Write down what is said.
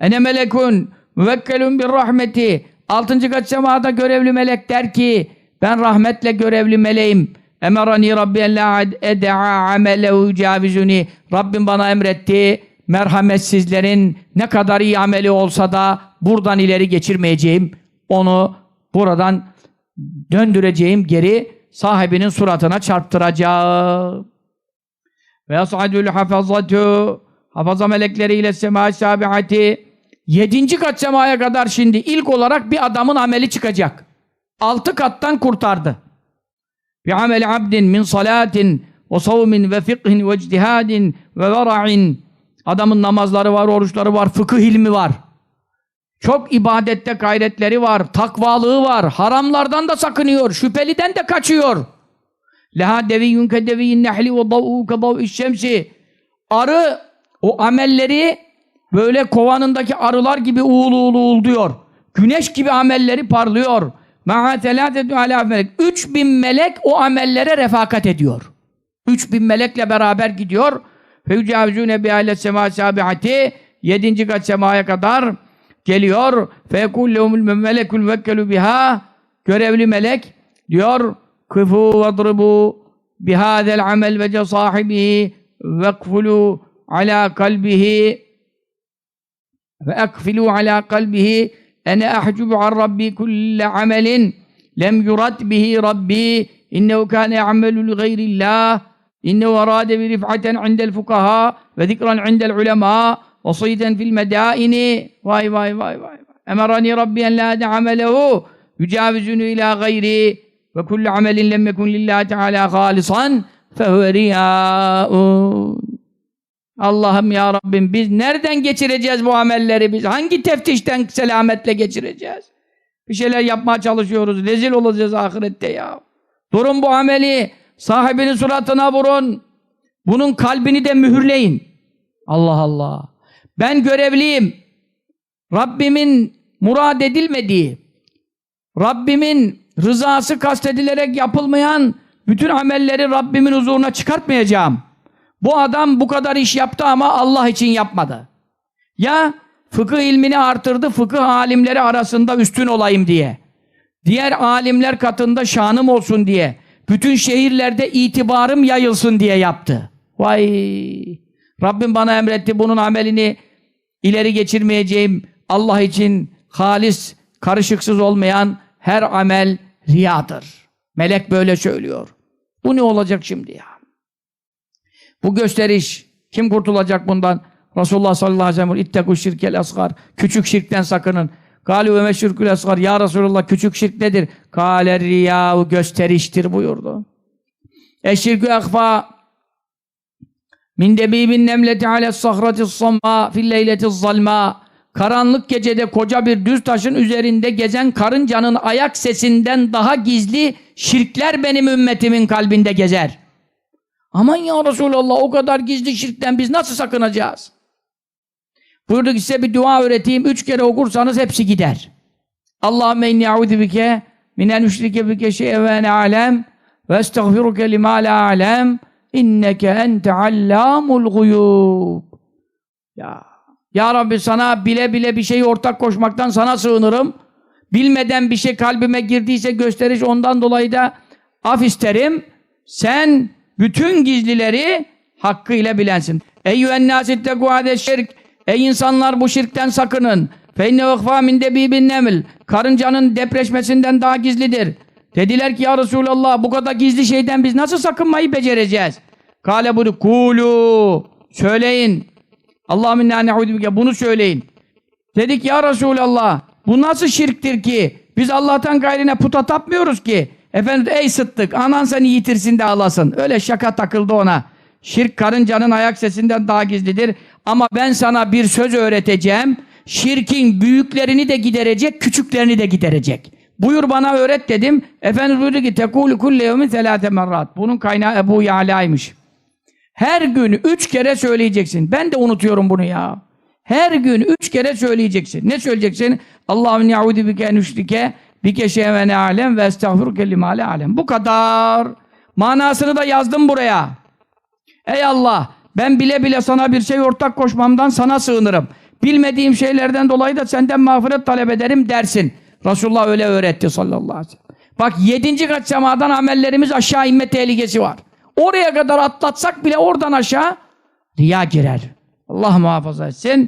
Ene melekun müvekkelun bir rahmeti. Altıncı kat semada görevli melek der ki ben rahmetle görevli meleğim. Emerani Rabbi en la eda'a amelehu cavizuni. Rabbim bana emretti. Merhametsizlerin ne kadar iyi ameli olsa da buradan ileri geçirmeyeceğim. Onu buradan döndüreceğim geri sahibinin suratına çarptıracağım. Ve yas'adul hafazatu hafaza melekleriyle sema sabiati yedinci kat semaya kadar şimdi ilk olarak bir adamın ameli çıkacak. Altı kattan kurtardı. Bi ameli abdin min salatin ve savmin ve fikhin ve ictihadin ve vera'in adamın namazları var, oruçları var, fıkıh ilmi var. Çok ibadette gayretleri var, takvalığı var, haramlardan da sakınıyor, şüpheliden de kaçıyor. Leha deviyyun ke deviyyin nehli ve dav'u ke dav'iş şemsi. Arı o amelleri böyle kovanındaki arılar gibi uğul uğul uğul diyor. Güneş gibi amelleri parlıyor. Telâtetü alâ melek. 3000 melek o amellere refakat ediyor. 3000 melekle beraber gidiyor. Feyucavizûne bi aile semâ sâbi'ati. Yedinci kat semaya kadar geliyor. Feyekûl lehumul melekul vekkelü biha. Görevli melek diyor kıfû vadribû bihâzel amel vece sahibihi vekfulû alâ kalbihi فأقفلوا على قلبه أنا أحجب عن ربي كل عمل لم يرد به ربي إنه كان يعمل لغير الله إنه أراد برفعة عند الفقهاء وذكرا عند العلماء وصيدا في المدائن. واي واي واي واي أمرني ربي أن لا أدع عمله يجاوزني إلى غيري وكل عمل لم يكن لله تعالى خالصا فهو رياء. Allah'ım ya Rabbim biz nereden geçireceğiz bu amelleri biz? Hangi teftişten selametle geçireceğiz? Bir şeyler yapmaya çalışıyoruz. Rezil olacağız ahirette ya. Durun bu ameli sahibinin suratına vurun. Bunun kalbini de mühürleyin. Allah Allah. Ben görevliyim. Rabbimin murad edilmediği, Rabbimin rızası kastedilerek yapılmayan bütün amelleri Rabbimin huzuruna çıkartmayacağım. Bu adam bu kadar iş yaptı ama Allah için yapmadı. Ya fıkıh ilmini artırdı, fıkıh alimleri arasında üstün olayım diye. Diğer alimler katında şanım olsun diye. Bütün şehirlerde itibarım yayılsın diye yaptı. Vay! Rabbim bana emretti bunun amelini ileri geçirmeyeceğim. Allah için halis, karışıksız olmayan her amel riyadır. Melek böyle söylüyor. Bu ne olacak şimdi ya? Bu gösteriş. Kim kurtulacak bundan? Resulullah sallallahu aleyhi ve sellem ittekû şirkel asgar. Küçük şirkten sakının. Kâlü ve meşşirkül asgar. Ya Resulullah küçük şirk nedir? Kâler riyâhu gösteriştir buyurdu. Eşşirkü ekfâ min debîbin nemleti ales sahratis sammâ fil leyletis zalmâ. Karanlık gecede koca bir düz taşın üzerinde gezen karıncanın ayak sesinden daha gizli şirkler benim ümmetimin kalbinde gezer. Aman ya Resulallah o kadar gizli şirkten biz nasıl sakınacağız? Buyurdu ki size bir dua öğreteyim. Üç kere okursanız hepsi gider. Allahümme inni a'udhu bike minel müşrike bike şey'e ve alem ve estağfiruke lima la alem inneke ente allamul guyub. Ya. Ya Rabbi sana bile bile bir şeyi ortak koşmaktan sana sığınırım. Bilmeden bir şey kalbime girdiyse gösteriş ondan dolayı da af isterim. Sen bütün gizlileri hakkıyla bilensin. Eyyühen nâsittekû şirk. Ey insanlar bu şirkten sakının. Feyne vekfâ min debîbin neml. Karıncanın depreşmesinden daha gizlidir. Dediler ki ya Resulallah bu kadar gizli şeyden biz nasıl sakınmayı becereceğiz? Kale bunu kulu. Söyleyin. Allahümme inna ne'udü bunu söyleyin. Dedik ya Resulallah bu nasıl şirktir ki? Biz Allah'tan gayrine puta tapmıyoruz ki. Efendim ey sıttık anan seni yitirsin de ağlasın. Öyle şaka takıldı ona. Şirk karıncanın ayak sesinden daha gizlidir. Ama ben sana bir söz öğreteceğim. Şirkin büyüklerini de giderecek, küçüklerini de giderecek. Buyur bana öğret dedim. Efendimiz buyurdu ki tekûlü kulle yevmin selâte merrat. Bunun kaynağı Ebu Ya'la'ymış. Her gün üç kere söyleyeceksin. Ben de unutuyorum bunu ya. Her gün üç kere söyleyeceksin. Ne söyleyeceksin? Allahümme ya'udu bike enüşrike bike şeyven alem ve estağfiruke limale alem. Bu kadar. Manasını da yazdım buraya. Ey Allah! Ben bile bile sana bir şey ortak koşmamdan sana sığınırım. Bilmediğim şeylerden dolayı da senden mağfiret talep ederim dersin. Resulullah öyle öğretti sallallahu aleyhi ve sellem. Bak yedinci kat semadan amellerimiz aşağı inme tehlikesi var. Oraya kadar atlatsak bile oradan aşağı riya girer. Allah muhafaza etsin.